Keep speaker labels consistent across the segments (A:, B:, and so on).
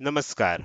A: Namaskar.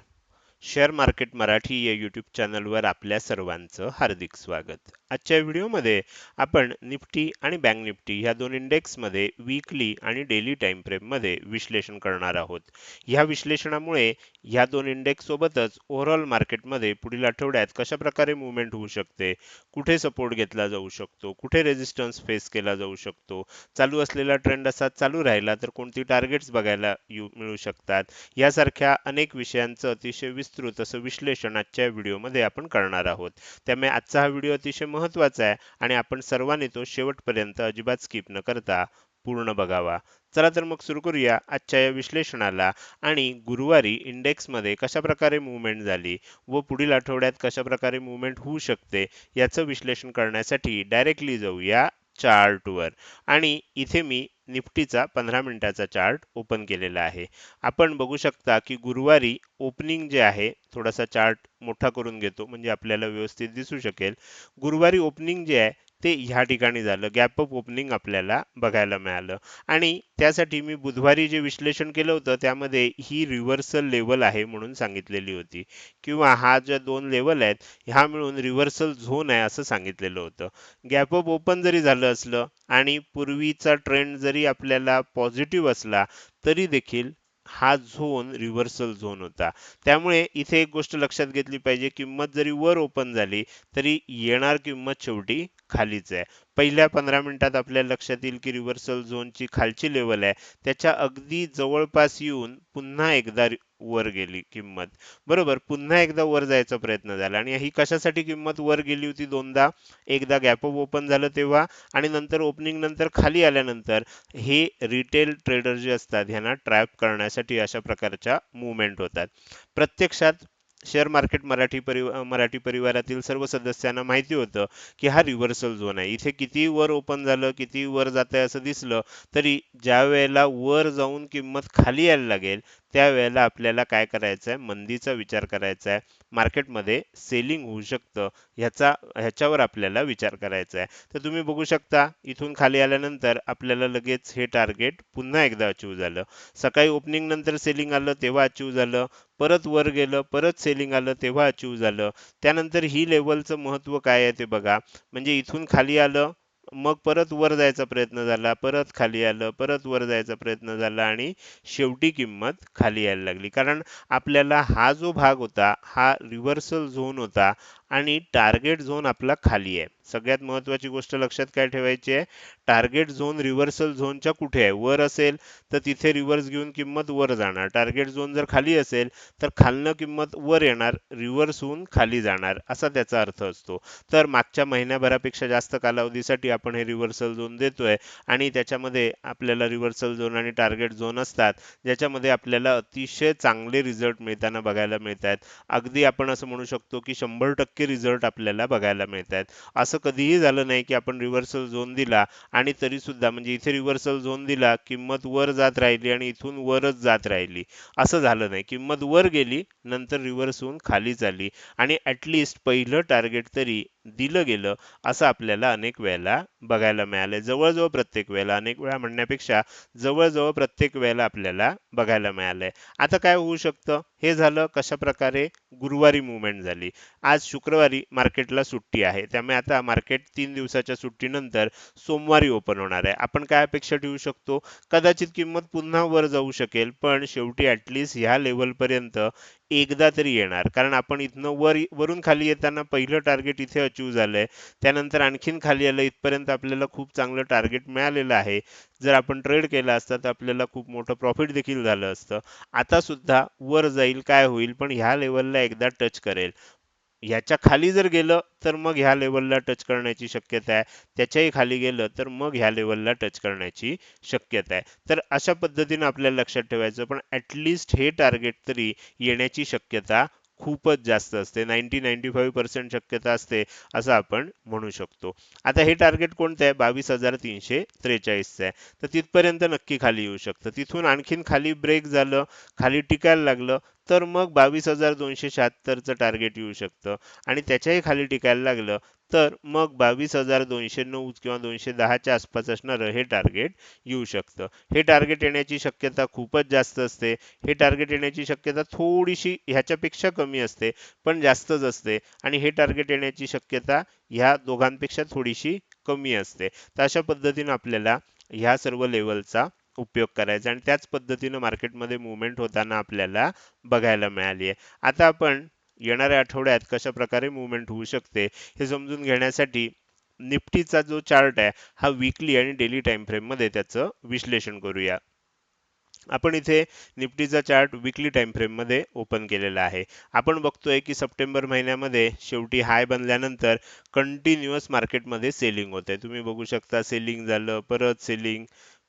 A: Share market Marathi या YouTube चॅनलवर आपल्या सर्वांचं हार्दिक स्वागत. आजच्या व्हिडिओमध्ये आपण निफ्टी आणि बँक निफ्टी ह्या दोन इंडेक्समध्ये वीकली आणि डेली टाइम फ्रेममध्ये विश्लेषण करणार आहोत. ह्या विश्लेषणामुळे ह्या दोन इंडेक्स सोबतच ओव्हरऑल मार्केटमध्ये पुढील आठवड्यात कशा प्रकारे मुवमेंट होऊ शकते कुठे सपोर्ट घेतला जाऊ शकतो कुठे रेजिस्टन्स फेस केला जाऊ शकतो चालू असलेला ट्रेंड असा चालू राहिला तर कोणती टार्गेट्स बघायला येऊ मिळू शकतात यासारख्या अनेक विषयांचं अतिशय विस्तृत असं विश्लेषण आजच्या व्हिडिओमध्ये आपण करणार आहोत. त्यामुळे आजचा हा व्हिडिओ अतिशय महत्त्वाचा आहे आणि आपण सर्वांनी तो शेवटपर्यंत अजिबात स्किप न करता पूर्ण बघावा. चला तर मग सुरू करूया आजच्या या विश्लेषणाला. आणि गुरुवारी इंडेक्समध्ये कशा प्रकारे मुवमेंट झाली व पुढील आठवड्यात कशाप्रकारे मुवमेंट होऊ शकते याचं विश्लेषण करण्यासाठी डायरेक्टली जाऊया चार्टवर. आणि इथे मी निफ्टीचा पंधरा मिनिटाचा चार्ट ओपन केलेला आहे. आपण बघू शकता की गुरुवारी ओपनिंग जे आहे थोडासा चार्ट मोठा करून घेतो म्हणजे आपल्याला व्यवस्थित दिसू शकेल. गुरुवारी ओपनिंग जे आहे ते ह्या ठिकाणी झालं. गॅप अप ओपनिंग आपल्याला बघायला मिळालं. आणि त्यासाठी मी बुधवारी जे विश्लेषण केलं होतं त्यामध्ये ही रिव्हर्सल लेवल आहे म्हणून सांगितलेली होती. किंवा हा ज्या दोन लेवल आहेत ह्या मिळून रिव्हर्सल झोन आहे असं सांगितलेलं होतं. गॅप अप ओपन जरी झालं असलं आणि पूर्वीचा ट्रेंड जरी आपल्याला पॉझिटिव्ह असला तरी देखील हा झोन रिव्हर्सल झोन होता. त्यामुळे इथे एक गोष्ट लक्षात घेतली पाहिजे. किंमत जरी वर ओपन झाली तरी येणार किंमत शेवटी खालीच आहे. पहिल्या पंधरा मिनिटात आपल्या लक्षात येईल की रिव्हर्सल झोनची खालची लेवल आहे. त्याच्या अगदी जवळपास येऊन पुन्हा एकदा वर गेली किंमत. बरोबर पुन्हा एकदा वर जायचा प्रयत्न झाला आणि ही कशासाठी किंमत वर गेली होती? दोनदा. एकदा गॅप ओपन झालं तेव्हा आणि नंतर ओपनिंग नंतर खाली आल्यानंतर. हे रिटेल ट्रेडर जे असतात ह्यांना ट्रॅप करण्यासाठी अशा प्रकारच्या मुवमेंट होतात. प्रत्यक्षात शेअर मार्केट मराठी परिवार मराठी परिवारातील सर्व सदस्यांना माहिती होतं की हा रिव्हर्सल झोन आहे. इथे किती वर ओपन झालं किती वर जात आहे असं दिसलं तरी ज्या वेळेला वर जाऊन किंमत खाली यायला लागेल त्यावेळेला आपल्याला काय करायचं आहे मंदीचा विचार करायचा आहे मार्केटमध्ये सेलिंग होऊ शकतं ह्याचा ह्याच्यावर आपल्याला विचार करायचा आहे तर तुम्ही बघू शकता इथून खाली आल्यानंतर आपल्याला लगेच हे टार्गेट पुन्हा एकदा अचीव झालं. सकाळी ओपनिंग नंतर सेलिंग आलं तेव्हा अचीव झालं. परत वर गेलं परत सेलिंग आलं तेव्हा अचीव झालं. त्यानंतर ही लेवलचं महत्त्व काय आहे ते बघा. म्हणजे इथून खाली आलं मग परत वर जायचा प्रयत्न झाला परत खाली आलं परत वर जायचा प्रयत्न झाला आणि शेवटी किंमत खाली यायला लागली. कारण आपल्याला हा जो भाग होता हा रिव्हर्सल झोन होता आणि टार्गेट झोन आपला खाली आहे. सगळ्यात महत्त्वाची गोष्ट लक्षात काय ठेवायची आहे? टार्गेट झोन रिव्हर्सल झोनच्या कुठे आहे? वर असेल तर तिथे रिव्हर्स घेऊन किंमत वर जाणार. टार्गेट झोन जर खाली असेल तर खालनं किंमत वर येणार रिव्हर्स होऊन खाली जाणार असा त्याचा अर्थ असतो. तर मागच्या महिन्याभरापेक्षा जास्त कालावधीसाठी आपण हे रिव्हर्सल झोन देतोय आणि त्याच्यामध्ये आपल्याला रिव्हर्सल झोन आणि टार्गेट झोन असतात ज्याच्यामध्ये आपल्याला अतिशय चांगले रिझल्ट मिळताना बघायला मिळत आहेत अगदी आपण असं म्हणू शकतो की शंभर टक्के रिझल्ट आपल्याला बघायला मिळत आहेत असं कधीही झालं नाही की आपण रिव्हर्सल झोन दिला आणि तरी सुद्धा म्हणजे इथे रिव्हर्सल झोन दिला किंमत वर जात राहिली आणि इथून वरच जात राहिली. असं झालं नाही. किंमत वर गेली नंतर रिव्हर्स होऊन खाली झाली आणि ऍटलिस्ट पहिलं टार्गेट तरी दिलं गेलं असं आपल्याला अनेक वेळेला बघायला मिळालं. जवळजवळ प्रत्येक वेळेला अनेक वेळा म्हणण्यापेक्षा जवळजवळ प्रत्येक वेळेला आपल्याला बघायला मिळालंय. आता काय होऊ शकतं? हे झालं कशा प्रकारे गुरुवारी मुवमेंट झाली. आज शुक्रवारी मार्केटला सुट्टी आहे. त्यामुळे आता मार्केट तीन दिवसाच्या सुट्टीनंतर सोमवारी ओपन होणार आहे. आपण काय अपेक्षा ठेवू शकतो? कदाचित किंमत पुन्हा वर जाऊ शकेल पण शेवटी ॲटलिस्ट ह्या लेवल पर्यंत एकदा तरी येणार. कारण आपण इथनं वर वरून खाली येताना पहिलं टार्गेट इथे अचीव झालंय. त्यानंतर आणखीन खाली आलं इथपर्यंत आपल्याला खूप चांगलं टार्गेट मिळालेलं आहे. जर आपण ट्रेड केला असता तर आपल्याला खूप मोठं प्रॉफिट देखील झालं असतं. आता सुद्धा वर जाईल काय होईल पण ह्या लेवलला एकदा टच करेल. ह्याच्या खाली जर गेलं तर मग ह्या लेवलला टच करण्याची शक्यता आहे. त्याच्याही खाली गेलं तर मग ह्या लेवलला टच करण्याची शक्यता आहे. तर अशा पद्धतीनं आपल्याला लक्षात ठेवायचं पण ॲटलिस्ट हे टार्गेट तरी येण्याची शक्यता खूपच जास्त असते. नाईन्टी नाईन्टी फाईव्ह पर्सेंट शक्यता असते असं आपण म्हणू शकतो. आता हे टार्गेट कोणतं आहे? बावीस हजार तीनशे त्रेचाळीसचं आहे. तर तिथपर्यंत नक्की खाली येऊ शकतं. तिथून आणखीन खाली ब्रेक झालं खाली टिकायला लागलं तर मग बावीस हजार दोनशे शहात्तरचं टार्गेट येऊ शकतं. आणि त्याच्याही खाली टिकायला लागलं तर मग बावीस हजार दोनशे नऊ किंवा दोनशे दहाच्या आसपास असणारं हे टार्गेट येऊ शकतं. हे टार्गेट येण्याची शक्यता खूपच जास्त असते. हे टार्गेट येण्याची शक्यता थोडीशी ह्याच्यापेक्षा कमी असते पण जास्तच असते. आणि हे टार्गेट येण्याची शक्यता ह्या दोघांपेक्षा थोडीशी कमी असते. तर अशा पद्धतीने आपल्याला ह्या सर्व लेवलचा उपयोग करायचा आणि त्याच पद्धतीनं मार्केटमध्ये मुवमेंट होताना आपल्याला बघायला मिळाली आहे आता आपण येणाऱ्या आठवड्यात कशा प्रकारे मुवमेंट होऊ शकते हे समजून घेण्यासाठी निफ्टीचा जो चार्ट आहे हा वीकली आणि डेली टाइम फ्रेममध्ये त्याचं विश्लेषण करूया. आपण इथे निफ्टीचा चार्ट विकली टाइम फ्रेममध्ये ओपन केलेला आहे. आपण बघतोय की सप्टेंबर महिन्यामध्ये शेवटी हाय बनल्यानंतर कंटिन्युअस मार्केटमध्ये सेलिंग होते तुम्ही बघू शकता सेलिंग झालं परत सेलिंग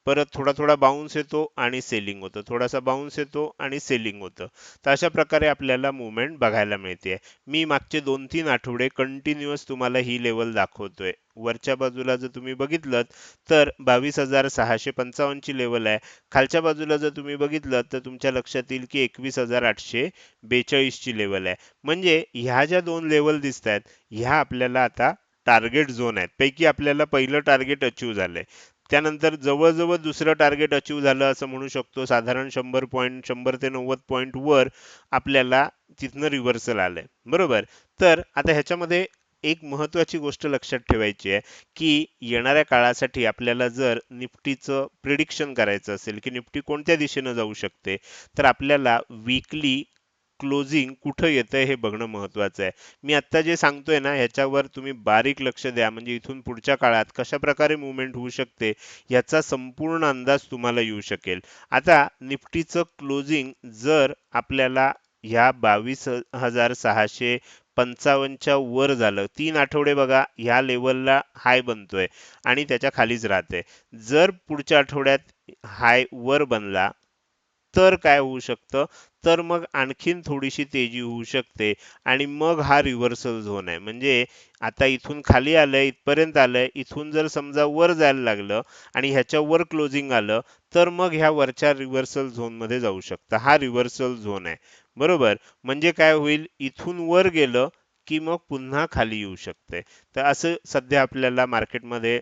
A: परत थोडा थोडा बाउन्स येतो आणि सेलिंग होतं. थोडासा बाउन्स येतो आणि सेलिंग होतं. तर अशा प्रकारे आपल्याला मुवमेंट बघायला मिळते. मी मागचे दोन तीन आठवडे कंटिन्युअस तुम्हाला ही लेवल दाखवतोय. वरच्या बाजूला जर तुम्ही बघितलं तर बावीस हजार सहाशे पंचावन्नची लेवल आहे. खालच्या बाजूला जर तुम्ही बघितलं तर तुमच्या लक्षात येईल की एकवीस हजार आठशे बेचाळीसची लेवल आहे. म्हणजे ह्या ज्या दोन लेवल दिसत आहेत ह्या आपल्याला आता टार्गेट झोन आहेत. पैकी आपल्याला पहिलं टार्गेट अचीव झालंय. त्यानंतर जवळजवळ दुसरं टार्गेट अचीव झालं असं म्हणू शकतो. साधारण शंभर पॉईंट शंभर ते नव्वद पॉईंटवर आपल्याला तिथनं रिव्हर्सल आलं आहे बरोबर? तर आता ह्याच्यामध्ये एक महत्त्वाची गोष्ट लक्षात ठेवायची आहे की येणाऱ्या काळासाठी आपल्याला जर निफ्टीचं प्रिडिक्शन करायचं असेल की निफ्टी कोणत्या दिशेनं जाऊ शकते तर आपल्याला वीकली क्लोजिंग कुठं येतंय हे बघणं महत्वाचं आहे. मी आत्ता जे सांगतोय ना ह्याच्यावर तुम्ही बारीक लक्ष द्या. म्हणजे इथून पुढच्या काळात कशा प्रकारे मुवमेंट होऊ शकते याचा संपूर्ण अंदाज तुम्हाला येऊ शकेल. आता निफ्टीचं क्लोजिंग जर आपल्याला ह्या बावीस हजार सहाशे पंचावन्नच्या वर झालं तीन आठवडे बघा ह्या लेवलला हाय बनतोय आणि त्याच्या खालीच राहते जर पुढच्या आठवड्यात हाय वर बनला तर काय होऊ शकतं? तर मग आणखीन थोडीशी तेजी होऊ शकते आणि मग हा रिव्हर्सल झोन आहे. म्हणजे आता इथून खाली आलंय इथपर्यंत आलंय इथून जर समजा वर जायला लागलं आणि ह्याच्या वर क्लोजिंग आलं तर मग ह्या वरच्या रिव्हर्सल झोनमध्ये जाऊ शकतं. हा रिव्हर्सल झोन आहे. बरोबर? म्हणजे काय होईल? इथून वर गेलं की मग पुन्हा खाली येऊ शकते. तर असं सध्या आपल्याला मार्केटमध्ये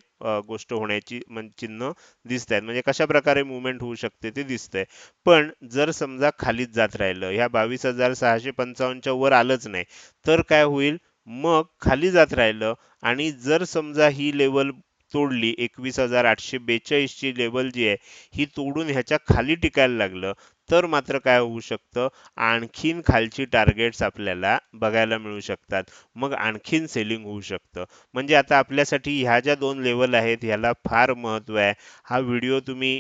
A: गोष्ट होण्याची चिन्ह दिसत आहेत म्हणजे कशा प्रकारे मुवमेंट होऊ शकते ते दिसतंय. पण जर समजा खालीच जात राहिलं ह्या बावीस हजार सहाशे पंचावन्नच्या वर आलंच नाही तर काय होईल? मग खाली जात राहिलं आणि जर समजा ही लेवल तोडली एकवीस हजार आठशे बेचाळीसची लेवल जी आहे ही तोडून ह्याच्या खाली टिकायला लागलं तर मात्र काय होऊ शकतं? आणखीन खालची टार्गेट्स आपल्याला बघायला मिळू शकतात. मग आणखीन सेलिंग होऊ शकतं. म्हणजे आता आपल्यासाठी ह्या ज्या दोन लेवल आहेत ह्याला फार महत्त्व आहे. हा व्हिडिओ तुम्ही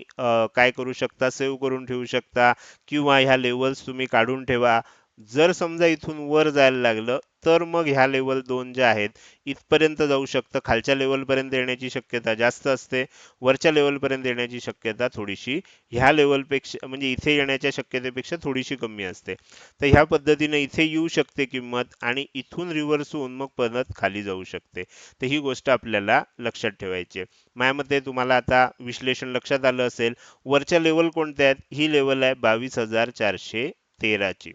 A: काय करू शकता? सेव्ह करून ठेवू शकता. किंवा ह्या लेवल्स तुम्ही काढून ठेवा. जर समजा इथून वर जायला लागलं तर मग ह्या लेवल दोन ज्या आहेत इथपर्यंत जाऊ शकतं. खालच्या लेवलपर्यंत येण्याची शक्यता जास्त असते. वरच्या लेवलपर्यंत येण्याची शक्यता थोडीशी ह्या लेवलपेक्षा म्हणजे इथे येण्याच्या शक्यतेपेक्षा थोडीशी कमी असते. तर ह्या पद्धतीने इथे येऊ शकते किंमत आणि इथून रिव्हर्स होऊन मग परत खाली जाऊ शकते. तर ही गोष्ट आपल्याला लक्षात ठेवायची आहे. माझ्या मते तुम्हाला आता विश्लेषण लक्षात आलं असेल वरच्या लेवल कोणत्या आहेत? ही लेवल आहे बावीस हजार चारशे तेराची.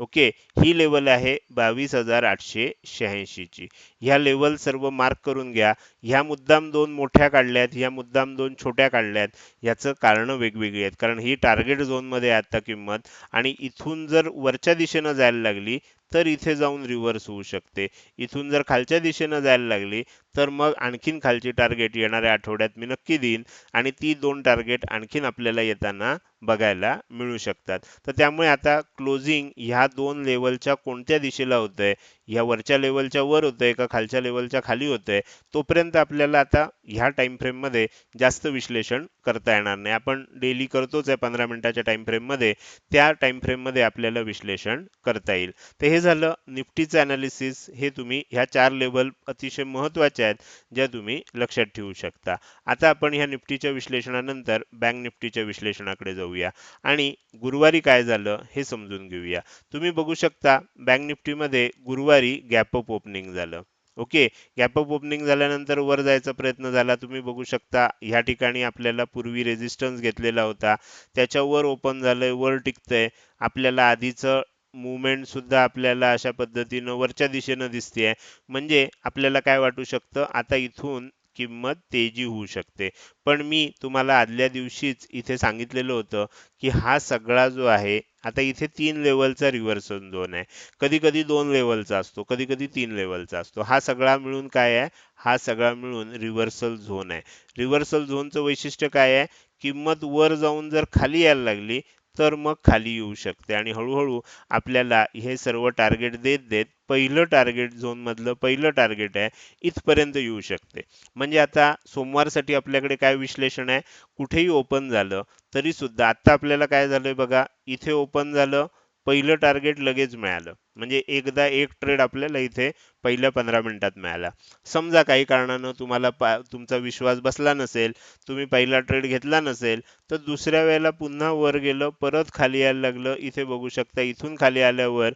A: ओके ही लेवल आहे बावीस हजार आठशे शहाऐंशीची ह्या लेवल सर्व मार्क करून घ्या. ह्या मुद्दाम दोन मोठ्या काढल्यात ह्या मुद्दाम दोन छोट्या काढल्यात याचं कारण वेगवेगळी आहेत. कारण ही टार्गेट झोनमध्ये आहे आता किंमत. आणि इथून जर वरच्या दिशेनं जायला लागली तर इथे जाऊन रिव्हर्स होऊ शकते. इथून जर खालच्या दिशेनं जायला लागली तर मग आणखीन खालची टार्गेट येणाऱ्या आठवड्यात मी नक्की देईन आणि ती दोन टार्गेट आणखीन आपल्याला येताना बघायला मिळू शकतात. तर त्यामुळे आता क्लोजिंग ह्या दोन लेवलच्या कोणत्या दिशेला होतंय ह्या वरच्या लेवलच्या वर होतंय का खालच्या लेवलच्या खाली होतंय तोपर्यंत आपल्याला आता ह्या टाइम फ्रेममध्ये जास्त विश्लेषण करता येणार नाही. आपण डेली करतोच आहे पंधरा मिनिटाच्या टाइम फ्रेममध्ये त्या टाइम फ्रेममध्ये आपल्याला विश्लेषण करता येईल. तर हे झालं निफ्टीचं अनालिसिस हे तुम्ही ह्या चार लेवल अतिशय महत्त्वाच्या आहेत ज्या तुम्ही लक्षात ठेवू शकता. आता आपण ह्या निफ्टीच्या विश्लेषणानंतर बँक निफ्टीच्या विश्लेषणाकडे जाऊया. आणि गुरुवारी काय झालं हे समजून घेऊया. तुम्ही बघू शकता बँक निफ्टीमध्ये गुरुवारी सॉरी गॅपअप ओपनिंग झालं. ओके गॅपअप ओपनिंग झाल्यानंतर वर जायचा प्रयत्न झाला. तुम्ही बघू शकता ह्या ठिकाणी आपल्याला पूर्वी रेझिस्टन्स घेतलेला होता. त्याच्यावर ओपन झालंय वर टिकतंय. आपल्याला आधीचं मुवमेंट सुद्धा आपल्याला अशा पद्धतीनं वरच्या दिशेनं दिसते म्हणजे आपल्याला काय वाटू शकतं? आता इथून किंमत तेजी होऊ शकते. पण मी तुम्हाला आदल्या दिवशीच इथे सांगितलेलं होतं की हा सगळा जो आहे आता इथे तीन लेवलचा रिव्हर्सल झोन आहे. कधी कधी दोन लेवलचा असतो कधी कधी तीन लेवलचा असतो. हा सगळा मिळून काय आहे? हा सगळा मिळून रिव्हर्सल झोन आहे. रिव्हर्सल झोनचं वैशिष्ट्य काय आहे? किंमत वर जाऊन जर खाली यायला लागली तर मग खाली येऊ शकते. आणि हळूहळू आपल्याला हे सर्व टार्गेट देत देत पहिलं टार्गेट झोन मधलं पहिलं टार्गेट आहे इथपर्यंत येऊ शकते. म्हणजे आता सोमवारसाठी आपल्याकडे काय विश्लेषण आहे? कुठेही ओपन झालं तरी सुद्धा आता आपल्याला काय झालंय बघा इथे ओपन झालं पहिलं टार्गेट लगेच मिळालं. म्हणजे एकदा एक ट्रेड आपल्याला इथे पहिल्या पंधरा मिनिटात मिळाला. समजा काही कारणानं तुम्हाला तुमचा विश्वास बसला नसेल तुम्ही पहिला ट्रेड घेतला नसेल तर दुसऱ्या वेळेला पुन्हा वर गेलं परत खाली यायला लागलं इथे बघू शकता इथून खाली आल्यावर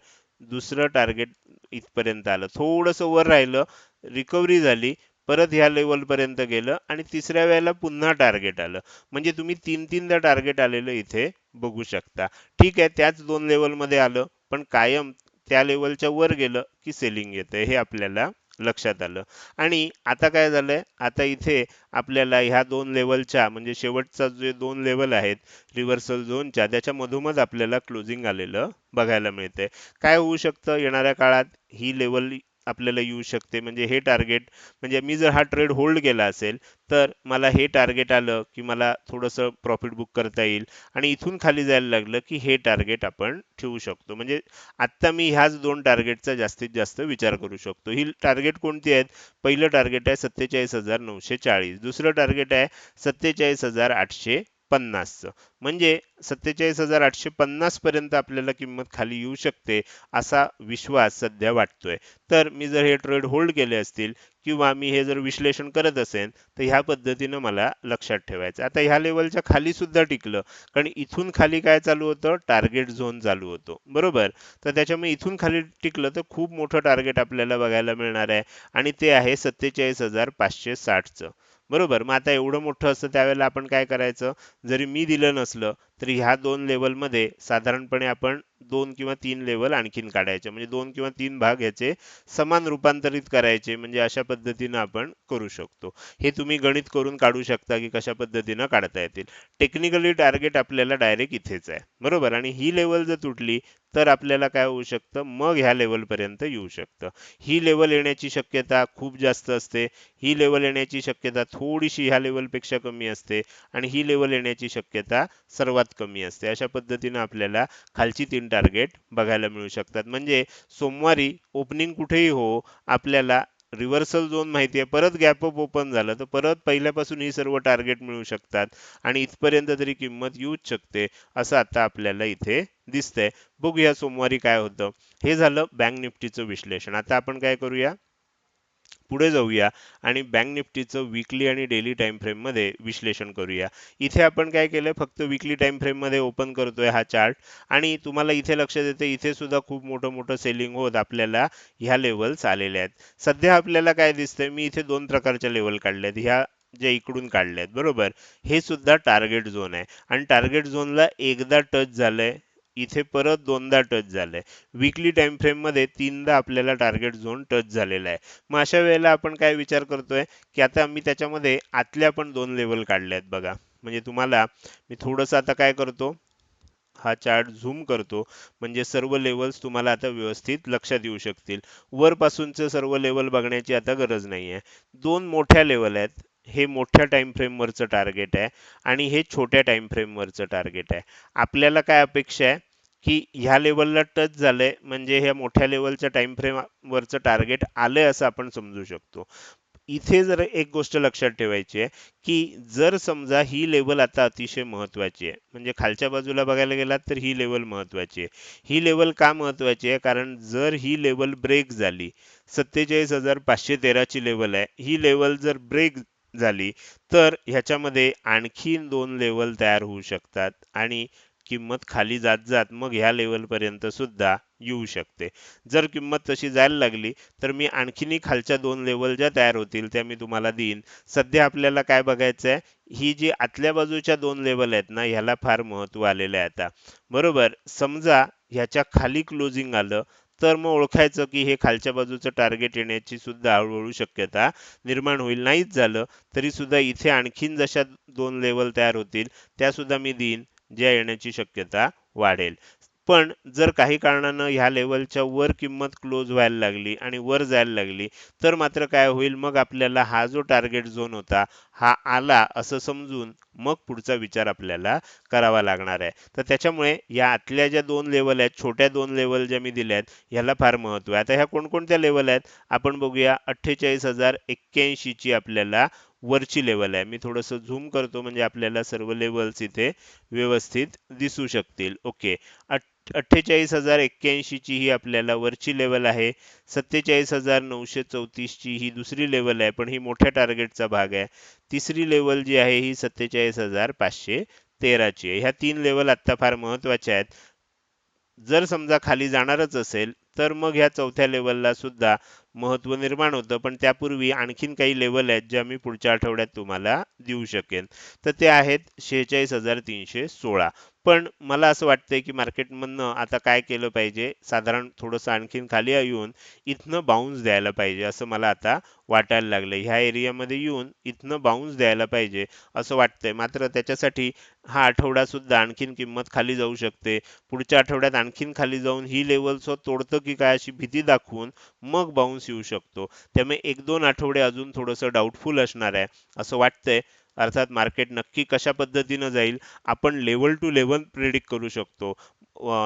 A: दुसरं टार्गेट इथपर्यंत आलं. थोडंसं वर राहिलं रिकव्हरी झाली परत ह्या पर्यंत गेलं आणि तिसऱ्या वेळेला पुन्हा टार्गेट आलं. म्हणजे तुम्ही तीन तीनदा टार्गेट आलेलं इथे बघू शकता. ठीक आहे त्याच दोन मध्ये आलं पण कायम त्या लेवलच्या वर गेलं की सेलिंग येते हे आपल्याला लक्षात आलं. आणि आता काय झालंय? आता इथे आपल्याला ह्या दोन लेवलच्या म्हणजे शेवटचा जे दोन लेवल आहेत रिव्हर्सल झोनच्या त्याच्या मधोमध आपल्याला क्लोजिंग आलेलं बघायला मिळते काय होऊ शकतं येणाऱ्या काळात? ही लेवल आपल्याला येऊ शकते. म्हणजे हे टार्गेट म्हणजे मी जर हा ट्रेड होल्ड केला असेल तर मला हे टार्गेट आलं की मला थोडंसं प्रॉफिट बुक करता येईल. आणि इथून खाली जायला लागलं की हे टार्गेट आपण ठेवू शकतो. म्हणजे आत्ता मी ह्याच दोन टार्गेटचा जास्तीत जास्त विचार करू शकतो. ही टार्गेट कोणती आहेत? पहिलं टार्गेट आहे सत्तेचाळीस हजार नऊशे चाळीस. दुसरं टार्गेट आहे सत्तेचाळीस हजार आठशे पन्नासचं म्हणजे सत्तेचाळीस हजार आठशे पन्नासपर्यंत आपल्याला किंमत खाली येऊ शकते असा विश्वास सध्या वाटतोय. तर मी जर हे ट्रेड होल्ड केले असतील किंवा मी हे जर विश्लेषण करत असेल तर ह्या पद्धतीनं मला लक्षात ठेवायचं. आता ह्या लेवलच्या खाली सुद्धा टिकलं. कारण इथून खाली काय चालू होतं? टार्गेट झोन चालू होतो. बरोबर? तर त्याच्यामुळे इथून खाली टिकलं तर खूप मोठं टार्गेट आपल्याला बघायला मिळणार आहे. आणि ते आहे सत्तेचाळीस हजार पाचशे साठचं. बरोबर. मग आता एवढं मोठं असतं त्यावेळेला आपण काय करायचं? जरी मी दिलं नसलं तरी ह्या दोन लेवलमध्ये साधारणपणे आपण दोन किंवा तीन लेवल आणखीन काढायचे. म्हणजे दोन किंवा तीन भाग याचे समान रूपांतरित करायचे म्हणजे अशा पद्धतीनं आपण करू शकतो. हे तुम्ही गणित करून काढू शकता की कशा पद्धतीनं काढता येतील. टेक्निकली टार्गेट आपल्याला डायरेक्ट इथेच आहे. बरोबर? आणि ही लेवल जर तुटली तर आपल्याला काय होऊ शकतं? मग ह्या लेवलपर्यंत येऊ शकतं. ही लेवल येण्याची शक्यता खूप जास्त असते. ही लेवल येण्याची शक्यता थोडीशी ह्या लेवलपेक्षा कमी असते. आणि ही लेवल येण्याची शक्यता सर्वात कमी असते. अशा पद्धतीनं आपल्याला खालची तीन टार्गेट बघायला मिळू शकतात. म्हणजे सोमवारी ओपनिंग कुठेही हो आपल्याला रिव्हर्सल झोन माहिती आहे. परत गॅप अप ओपन झालं तर परत पहिल्यापासून ही सर्व टार्गेट मिळू शकतात आणि इथपर्यंत तरी किंमत येऊच शकते असं आता आपल्याला इथे दिसतंय. बघूया सोमवारी काय होतं. हे झालं बँक निफ्टीचं विश्लेषण. आता आपण काय करूया? पुढे जाऊया आणि बँक निफ्टीचं विकली आणि डेली टाइम फ्रेममध्ये विश्लेषण करूया. इथे आपण काय केलं फक्त विकली टाइम फ्रेममध्ये ओपन करतोय हा चार्ट आणि तुम्हाला इथे लक्षात येते इथे सुद्धा खूप मोठं मोठं सेलिंग होत आपल्याला ह्या लेवल्स आलेल्या आहेत. सध्या आपल्याला काय दिसतंय? मी इथे दोन प्रकारच्या लेवल काढल्यात. ह्या जे इकडून काढले आहेत बरोबर? हे सुद्धा टार्गेट झोन आहे. आणि टार्गेट झोनला एकदा टच झालंय इथे परत दोनदा टच झालंय. विकली टाइम फ्रेममध्ये तीनदा आपल्याला टार्गेट झोन टच झालेला आहे. मग अशा वेळेला आपण काय विचार करतोय? की आता मी त्याच्यामध्ये आतल्या पण दोन लेवल काढले आहेत बघा. म्हणजे तुम्हाला मी थोडंसं आता काय करतो? हा चार्ट झूम करतो. म्हणजे सर्व लेवल्स तुम्हाला आता व्यवस्थित लक्षात येऊ शकतील. वरपासूनचं सर्व लेवल बघण्याची आता गरज नाही आहे दोन मोठ्या लेवल आहेत. हे मोठ्या टाइम फ्रेमवरचं टार्गेट आहे आणि हे छोट्या टाइम फ्रेमवरचं टार्गेट आहे. आपल्याला काय अपेक्षा आहे? की ह्या लेवलला टच झालंय म्हणजे ह्या मोठ्या लेवलच्या टाइम फ्रेम वरचं टार्गेट आलंय असं आपण समजू शकतो. इथे जर एक गोष्ट लक्षात ठेवायची आहे की जर समजा ही लेवल आता अतिशय महत्वाची आहे म्हणजे खालच्या बाजूला बघायला गेलात तर ही लेवल महत्वाची आहे. ही लेवल का महत्वाची आहे? कारण जर ही लेवल ब्रेक झाली सत्तेचाळीस हजार पाचशे तेराची लेवल आहे ही लेवल जर ब्रेक झाली तर ह्याच्यामध्ये आणखी दोन लेवल तयार होऊ शकतात आणि किंमत खाली जात जात मग ह्या लेवल पर्यंत सुद्धा येऊ शकते. जर किंमत तशी जायला लागली तर मी आणखीनही खालच्या दोन लेवल ज्या तयार होतील त्या मी तुम्हाला देईन. सध्या आपल्याला काय बघायचं आहे ही जी आतल्या बाजूच्या दोन लेवल आहेत ना ह्याला फार महत्त्व आलेलं आहे आता. बरोबर समजा ह्याच्या खाली क्लोजिंग आलं तर मग ओळखायचं की हे खालच्या बाजूचं टार्गेट येण्याची सुद्धा हळूहळू शक्यता निर्माण होईल. नाहीच झालं तरी सुद्धा इथे आणखीन जशा दोन लेवल तयार होतील त्या सुद्धा मी देईन ज्या येण्याची शक्यता वाढेल. पण जर काही कारणानं ह्या लेवलच्या वर किंमत क्लोज व्हायला लागली आणि वर जायला लागली तर मात्र काय होईल? मग आपल्याला हा जो टार्गेट झोन होता हा आला असं समजून मग पुढचा विचार आपल्याला करावा लागणार आहे. तर त्याच्यामुळे या आतल्या ज्या दोन लेवल आहेत छोट्या दोन लेवल ज्या मी दिल्या आहेत ह्याला फार महत्त्व आहे. आता ह्या कोणकोणत्या लेवल आहेत? आपण बघूया अठ्ठेचाळीस हजार एक्क्याऐंशीची आपल्याला वरची लेवल आहे. मी थोडंसं झूम करतो म्हणजे आपल्याला सर्व लेवल्स इथे व्यवस्थित दिसू शकतील. ओके. अठ्ठेचाळीस हजार एक्क्याऐंशीची ही आपल्याला वरची लेवल आहे. सत्तेचाळीस हजार नऊशे चौतीसची ही दुसरी लेवल आहे पण ही मोठ्या टार्गेटचा भाग आहे. तिसरी लेवल जी आहे ही सत्तेचाळीस हजार पाचशे तेराची आहे. ह्या तीन लेवल आत्ता फार महत्त्वाच्या आहेत. जर समजा खाली जाणारच असेल तर मग ह्या चौथ्या लेवलला सुद्धा महत्त्व निर्माण होतं पण त्यापूर्वी आणखीन काही लेवल आहेत ज्या मी पुढच्या आठवड्यात तुम्हाला देऊ शकेन. तर ते आहेत शेहेचाळीस हजार तीनशे सोळा. पण मला असं वाटतंय की मार्केटमधनं आता काय केलं पाहिजे साधारण थोडंसं आणखीन खाली येऊन इथनं बाउन्स द्यायला पाहिजे असं मला आता वाटायला लागलं ह्या एरियामध्ये येऊन इथनं बाउन्स द्यायला पाहिजे असं वाटतंय. मात्र त्याच्यासाठी हा आठवडा सुद्धा आणखीन किंमत खाली जाऊ शकते. पुढच्या आठवड्यात आणखीन खाली जाऊन ही लेवल तोडतं की काय अशी भीती दाखवून मग बाउन्स येऊ शकतो. त्यामुळे एक दोन आठवडे अजून थोडंसं डाऊटफुल असणार आहे असं वाटतंय. अर्थात मार्केट नक्की कशा पद्धतीनं जाईल आपण लेवल टू लेवल प्रिडिक्ट करू शकतो.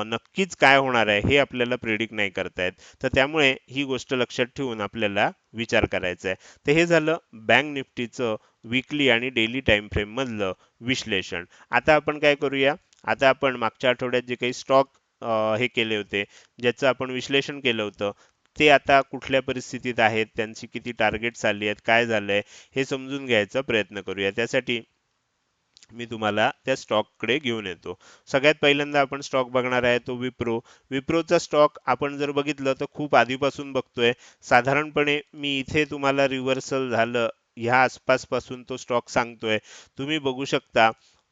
A: नक्कीच काय होणार आहे हे आपल्याला प्रेडिक्ट नाही करता येत तर त्यामुळे ही गोष्ट लक्षात ठेवून आपल्याला विचार करायचा आहे. तर हे झालं बँक निफ्टीचं विकली आणि डेली टाइम फ्रेम मधलं विश्लेषण. आता आपण काय करूया आता आपण मागच्या आठवड्यात जे काही स्टॉक हे केले होते ज्याचं आपण विश्लेषण केलं होतं ते आता कुठल्या परिस्थितीत आहेत त्यांची किती टार्गेट चालली आहेत काय झालंय हे समजून घ्यायचा प्रयत्न करूया. त्यासाठी मी तुम्हाला त्या स्टॉककडे घेऊन येतो. सगळ्यात पहिल्यांदा आपण स्टॉक बघणार आहे तो विप्रो. विप्रोचा स्टॉक आपण जर बघितलं तर खूप आधीपासून बघतोय. साधारणपणे मी इथे तुम्हाला रिव्हर्सल झालं ह्या आसपासपासून तो स्टॉक सांगतोय. तुम्ही बघू शकता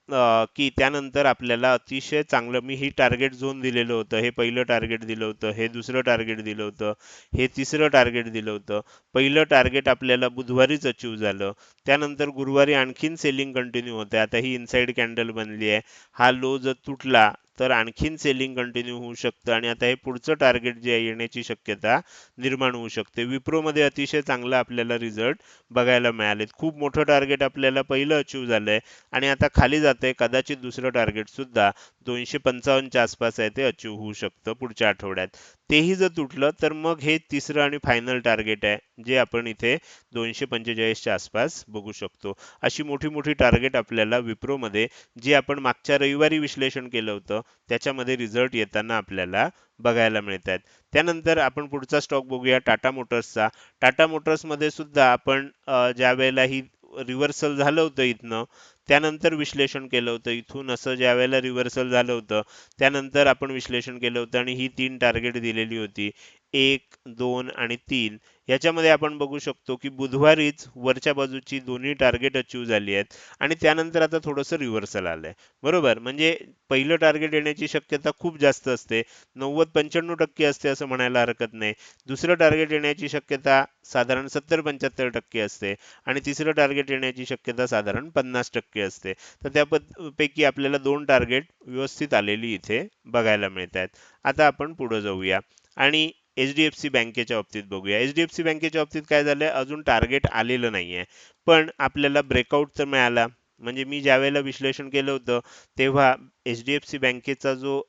A: की त्यानंतर आपल्याला अतिशय चांगलं मी ही टार्गेट झोन दिलेलं होतं हे पहिलं टार्गेट दिलं होतं हे दुसरं टार्गेट दिलं होतं हे तिसरं टार्गेट दिलं होतं. पहिलं टार्गेट आपल्याला बुधवारीच अचीव झालं. त्यानंतर गुरुवारी आणखीन सेलिंग कंटिन्यू होते आता ही इनसाइड कॅन्डल बनली आहे. हा लो जर तुटला तर आणखीन सेलिंग कंटिन्यू होऊ शकतं आणि आता हे पुढचं टार्गेट जे आहे येण्याची शक्यता निर्माण होऊ शकते. विप्रोमध्ये अतिशय चांगला आपल्याला रिझल्ट बघायला मिळाले खूप मोठं टार्गेट आपल्याला पहिलं अचीव झालंय आणि आता खाली जाते कदाचित दुसरं टार्गेट सुद्धा दोनशे पंचावन्नच्या आसपास आहे ते अचीव होऊ शकतं पुढच्या आठवड्यात. तेही जर तुटलं तर मग हे तिसरं आणि फायनल टार्गेट आहे जे आपण इथे दोनशे पंचेचाळीसच्या आसपास बघू शकतो. अशी मोठी मोठी टार्गेट आपल्याला विप्रोमध्ये जे आपण मागच्या रविवारी विश्लेषण केलं होतं त्याच्यामध्ये रिझल्ट येताना आपल्याला बघायला मिळत आहेत. त्यानंतर आपण पुढचा स्टॉक बघूया टाटा मोटर्सचा टाटा मोटर्समध्ये सुद्धा आपण ज्या वेळेला ही रिव्हर्सल झालं होतं इथनं. त्यानंतर विश्लेषण केलं होतं इथून. असं ज्या वेळेला रिव्हर्सल झालं होतं त्यानंतर आपण विश्लेषण केलं होतं आणि ही तीन टार्गेट दिलेली होती. एक दोन आणि तीन. याच्यामध्ये आपण बघू शकतो की बुधवारीच वरच्या बाजूची दोन्ही टार्गेट अचीव झाली आहेत आणि त्यानंतर आता थोडंसं रिव्हर्सल आलंय. बरोबर? म्हणजे पहिलं टार्गेट येण्याची शक्यता खूप जास्त असते. नव्वद पंच्याण्णव टक्के असते असं म्हणायला हरकत नाही. दुसरं टार्गेट येण्याची शक्यता साधारण सत्तर पंच्याहत्तर टक्के असते आणि तिसरं टार्गेट येण्याची शक्यता साधारण पन्नास टक्के असते. तर त्यापैकी आपल्याला दोन टार्गेट व्यवस्थित आलेली इथे बघायला मिळत आहेत आता आपण पुढे जाऊया. आणि एच डी एफ सी बँकेच्या बाबतीत बघूया. एच डी एफ सी बँकेच्या बाबतीत काय झालं अजून टार्गेट आलेलं नाही आहे पण आपल्याला ब्रेकआउट तर मिळाला. म्हणजे मी ज्या वेळेला विश्लेषण केलं होतं तेव्हा एच डी एफ सी बँकेचा जो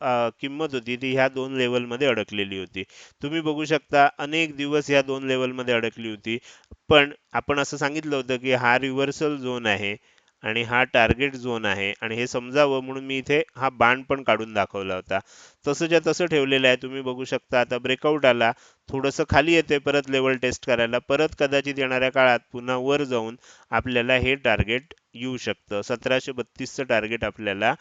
A: किंमत होती ती ह्या दोन लेवलमध्ये अडकलेली होती. तुम्ही बघू शकता अनेक दिवस ह्या दोन लेवलमध्ये अडकली होती. पण आपण असं सांगितलं होतं की हा रिव्हर्सल झोन आहे आणि हा टार्गेट झोन आहे. आणि हे समजावं म्हणून मी इथे हा बाण पण काढून दाखवला होता. तसंच्या तसं ठेवलेलं आहे तुम्ही बघू शकता. आता ब्रेकआउट आला थोडंसं खाली येते परत लेवल टेस्ट करायला. परत कदाचित येणाऱ्या काळात पुन्हा वर जाऊन आपल्याला हे टार्गेट येऊ शकतं. सतराशे बत्तीसचं टार्गेट आपल्याला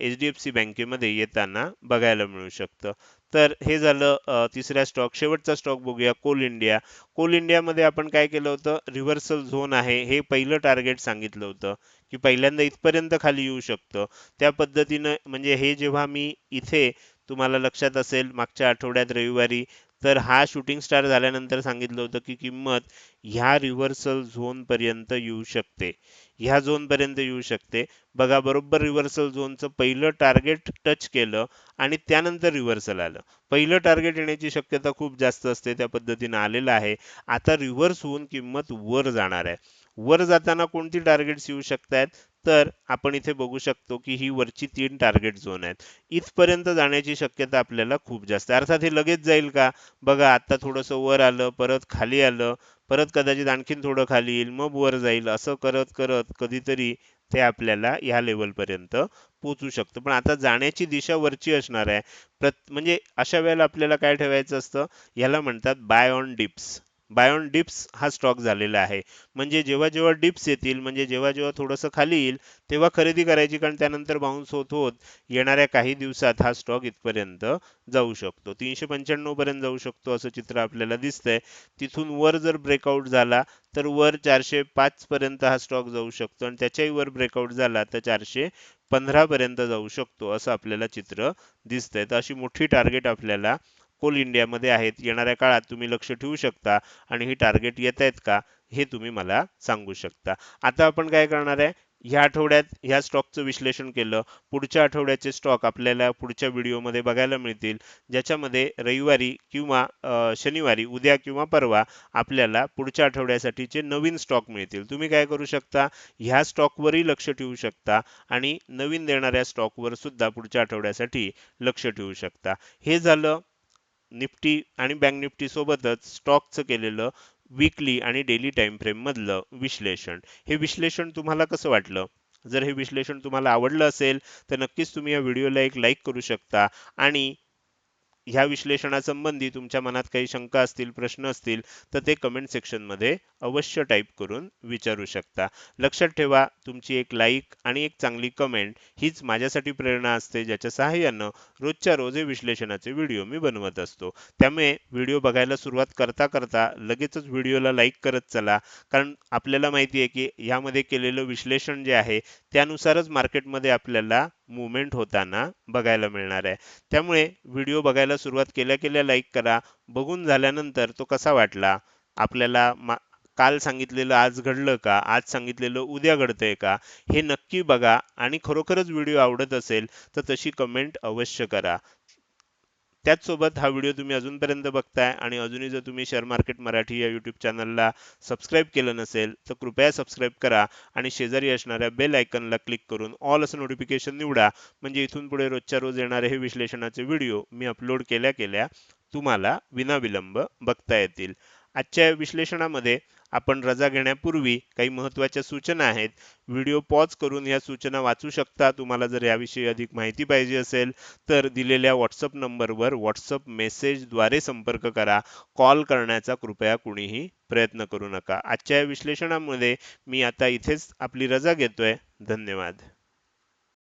A: एच डी एफ सी बँकेमध्ये येताना बघायला मिळू शकतं. तर हे झालं तिसऱ्या स्टॉक शेवटचा स्टॉक बघूया कोल इंडिया कोल इंडियामध्ये आपण काय केलं होतं? रिव्हर्सल झोन आहे. हे पहिलं टार्गेट सांगितलं होतं की पहिल्यांदा इथपर्यंत खाली येऊ शकतं. त्या पद्धतीनं म्हणजे हे जेव्हा मी इथे तुम्हाला लक्षात असेल मागच्या आठवड्यात रविवारी तर हा शूटिंग स्टार झाल्यानंतर सांगितलं होतं की किंमत ह्या रिव्हर्सल झोन पर्यंत येऊ शकते. ह्या झोन पर्यंत येऊ शकते. बघा बरोबर रिव्हर्सल झोनचं पहिलं टार्गेट टच केलं आणि त्यानंतर रिव्हर्सल आलं. पहिलं टार्गेट येण्याची शक्यता खूप जास्त असते त्या पद्धतीनं आलेलं आहे. आता रिव्हर्स होऊन किंमत वर जाणार आहे. वर जाताना कोणती टार्गेट्स येऊ शकतात तर आपण इथे बघू शकतो की ही वरची तीन टार्गेट झोन आहेत. इथपर्यंत जाण्याची शक्यता आपल्याला खूप जास्त आहे. अर्थात हे लगेच जाईल का? बघा आता थोडंसं वर आलं परत खाली आलं परत कदाचित आणखीन थोडं खाली येईल मग वर जाईल असं करत करत कधीतरी ते आपल्याला या लेवलपर्यंत पोचू शकतं. पण आता जाण्याची दिशा वरची असणार आहे. प्रत म्हणजे अशा वेळेला आपल्याला काय ठेवायचं असतं? याला म्हणतात buy on dips buy on dips हा स्टॉक झालेला आहे. म्हणजे जेव्हा जेव्हा डिप्स येतील म्हणजे जेव्हा जेव्हा थोडंसं खाली येईल तेव्हा खरेदी करायची कारण त्यानंतर बाउन्स होत होत येणाऱ्या काही दिवसात हा स्टॉक इथपर्यंत जाऊ शकतो. तीनशे पंच्याण्णव पर्यंत जाऊ शकतो असं चित्र आपल्याला दिसतंय. तिथून वर जर ब्रेकआउट झाला तर वर चारशे पाच पर्यंत हा स्टॉक जाऊ शकतो आणि त्याच्याही वर ब्रेकआउट झाला तर चारशे पंधरा पर्यंत जाऊ शकतो असं आपल्याला चित्र दिसतंय. तर अशी मोठी टार्गेट आपल्याला कोल इंडियामध्ये आहेत. येणाऱ्या काळात तुम्ही लक्ष ठेवू शकता आणि ही टार्गेट येत आहेत का हे तुम्ही मला सांगू शकता. आता आपण काय करणार आहे? ह्या आठवड्यात ह्या स्टॉकचं विश्लेषण केलं. पुढच्या आठवड्याचे स्टॉक आपल्याला पुढच्या व्हिडिओमध्ये बघायला मिळतील. ज्याच्यामध्ये रविवारी किंवा शनिवारी उद्या किंवा परवा आपल्याला पुढच्या आठवड्यासाठीचे नवीन स्टॉक मिळतील. तुम्ही काय करू शकता? ह्या स्टॉकवरही लक्ष ठेवू शकता आणि नवीन देणाऱ्या स्टॉकवर सुद्धा पुढच्या आठवड्यासाठी लक्ष ठेवू शकता. हे झालं निफ्टी आणि बँक निफ्टी सोबतच स्टॉकचं केलेलं वीकली आणि डेली टाइम फ्रेम मधलं विश्लेषण. हे विश्लेषण तुम्हाला कसं वाटलं? जर हे विश्लेषण तुम्हाला आवडलं असेल तर नक्कीच तुम्ही या व्हिडिओला एक लाईक करू शकता आणि ह्या विश्लेषणासंबंधी तुमच्या मनात काही शंका असतील प्रश्न असतील तर ते कमेंट सेक्शनमध्ये अवश्य टाईप करून विचारू शकता. लक्षात ठेवा तुमची एक लाईक आणि एक चांगली कमेंट हीच माझ्यासाठी प्रेरणा असते ज्याच्या सहाय्यानं रोजच्या रोज हे विश्लेषणाचे व्हिडिओ मी बनवत असतो. त्यामुळे व्हिडिओ बघायला सुरुवात करता करता लगेचच व्हिडिओला लाईक करत चला. कारण आपल्याला माहिती आहे की ह्यामध्ये केलेलं विश्लेषण जे आहे त्यानुसारच मार्केटमध्ये आपल्याला मुवमेंट होताना बघायला मिळणार आहे. त्यामुळे व्हिडिओ बघायला सुरुवात केल्या केल्या लाईक करा. बघून झाल्यानंतर तो कसा वाटला? आपल्याला काल सांगितलेलं आज घडलं का? आज सांगितलेलं उद्या घडतंय का? हे नक्की बघा. आणि खरोखरच व्हिडिओ आवडत असेल तर तशी कमेंट अवश्य करा. त्याचसोबत हा व्हिडिओ तुम्ही अजूनपर्यंत बघताय आणि अजूनही जर तुम्ही शेअर मार्केट मराठी या यूट्यूब चॅनलला सबस्क्राईब केलं नसेल तर कृपया सबस्क्राईब करा आणि शेजारी असणाऱ्या बेल आयकनला क्लिक करून ऑल असं नोटिफिकेशन निवडा. म्हणजे इथून पुढे रोजच्या रोज येणारे हे विश्लेषणाचे व्हिडिओ मी अपलोड केल्या केल्या तुम्हाला विनाविलंब बघता येतील. आजच्या विश्लेषणामध्ये आपण रजा घेण्यापूर्वी काही महत्त्वाच्या सूचना आहेत. व्हिडिओ पॉज करून या सूचना वाचू शकता. तुम्हाला जर याविषयी अधिक माहिती पाहिजे असेल तर दिलेल्या व्हॉट्सअप नंबरवर व्हॉट्सअप मेसेजद्वारे संपर्क करा. कॉल करण्याचा कृपया कुणीही प्रयत्न करू नका. आजच्या विश्लेषणामध्ये मी आता इथेच आपली रजा घेतोय. धन्यवाद.